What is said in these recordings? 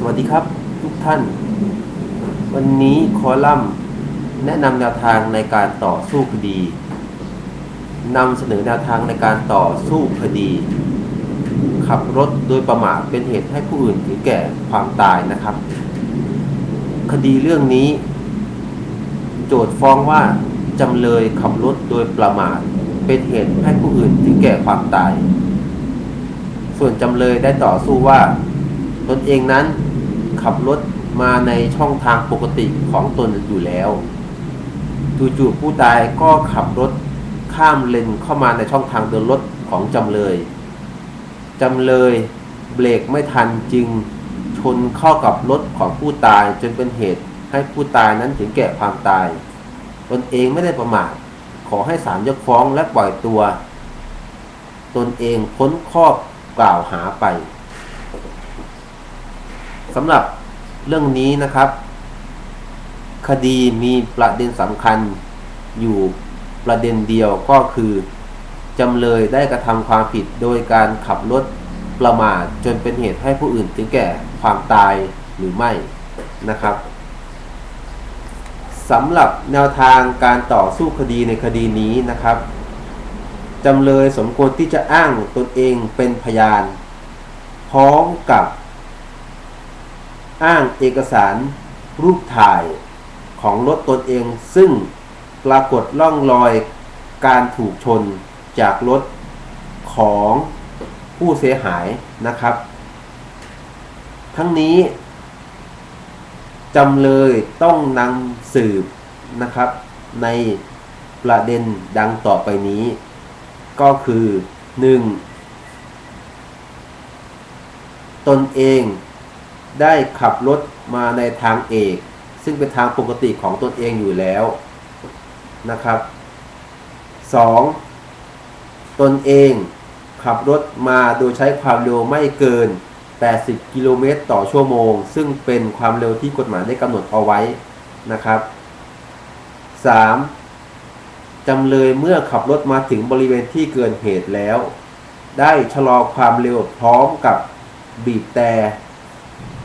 สวัสดีครับทุกท่าน วันนี้คอลัมน์แนะนำแนวทางในการต่อสู้คดีนำเสนอแนวทางในการต่อสู้คดี ขับรถโดยประมาทเป็นเหตุให้ผู้อื่นถึงแก่ความตายนะครับ คดีเรื่องนี้ โจทย์ฟ้องว่าจำเลยขับรถโดยประมาทเป็นเหตุให้ผู้อื่นถึงแก่ความตาย ส่วนจำเลยได้ต่อสู้ว่าตนเองนั้น ขับรถมาในช่องทางปกติของตนอยู่แล้วจู่ๆผู้ตายก็ขับรถข้ามเลนเข้ามาในช่องทางเดินรถของจำเลย จำเลยเบรกไม่ทันจึงชนเข้ากับรถของผู้ตายจนเป็นเหตุให้ผู้ตายนั้นถึงแก่ความตาย ตนเองไม่ได้ประมาทขอให้ศาลยกฟ้องและปล่อยตัว ตนเองพ้นข้อกล่าวหาไป สำหรับเรื่องนี้นะครับ คดีมีประเด็นสำคัญอยู่ประเด็นเดียวก็คือจำเลยได้กระทำความผิดโดยการขับรถประมาทจนเป็นเหตุให้ผู้อื่นถึงแก่ความตายหรือไม่นะครับสำหรับแนวทางการต่อสู้คดีในคดีนี้นะครับจำเลยสมควรที่จะอ้างตนเองเป็นพยาน พร้อมกับ อ้างเอกสารรูปถ่ายของรถตนเอง ซึ่งปรากฏร่องรอยการถูกชนจากรถของผู้เสียหายนะครับ ทั้งนี้จำเลยต้องนำสืบนะครับ ในประเด็นดังต่อไปนี้ ก็คือ 1. ตนเอง ได้ขับรถมาในทางเอก ซึ่งเป็นทางปกติของตนเองอยู่แล้วนะครับ 2. ตนเองขับรถมาโดยใช้ความเร็วไม่เกิน 80 กิโลเมตรต่อชั่วโมง ซึ่งเป็นความเร็วที่กฎหมายได้กำหนดเอาไว้นะครับ 3. จำเลยเมื่อขับรถมาถึงบริเวณที่เกินเหตุแล้ว ได้ชะลอความเร็วพร้อมกับบีบแต่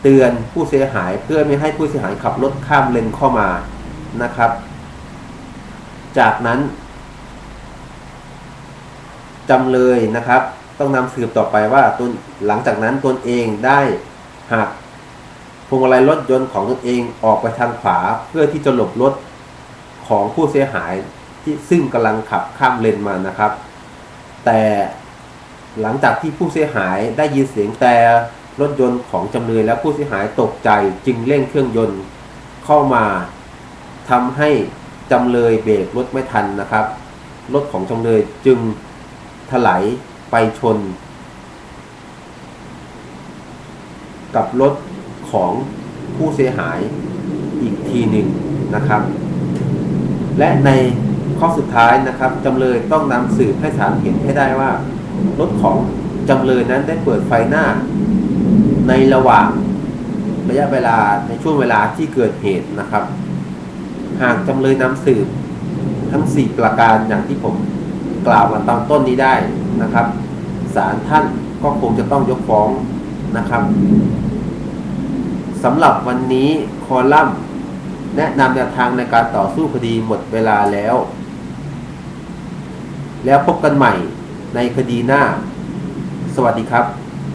เตือนผู้เสียหายเพื่อไม่ให้ผู้เสียหายขับรถข้ามเลนเข้ามานะครับ จากนั้นจำเลยนะครับ ต้องนำสืบต่อไปว่าตนหลังจากนั้นตนเองได้หักพวงมาลัยรถยนต์ของตนเองออกไปทางขวาเพื่อที่จะหลบรถของผู้เสียหายที่ซึ่งกำลังขับข้ามเลนมานะครับ แต่หลังจากที่ผู้เสียหายได้ยินเสียงแต่ รถยนต์ของจำเลยและผู้เสียหายตกใจจึงเร่งเครื่องยนต์เข้ามาทำให้จำเลยเบรกรถไม่ทันนะครับ รถของจำเลยจึงถลายไปชน กับรถของผู้เสียหายอีกทีหนึ่งนะครับ และในข้อสุดท้ายนะครับจำเลยต้องนำสืบให้ศาลเห็นให้ได้ว่า รถของจำเลยนั้นได้เปิดไฟหน้า ในระหว่างระยะเวลาในช่วงเวลาที่เกิดเหตุนะครับ หากจำเลยนำสืบทั้ง 4 ประการอย่างที่ผมกล่าวมาตอนต้นนี้ได้นะครับศาลท่านก็คงจะต้องยกฟ้องนะครับสำหรับวันนี้คอลัมน์แนะนำแนวทางในการต่อสู้คดีหมดเวลาแล้ว แล้วพบกันใหม่ในคดีหน้า สวัสดีครับ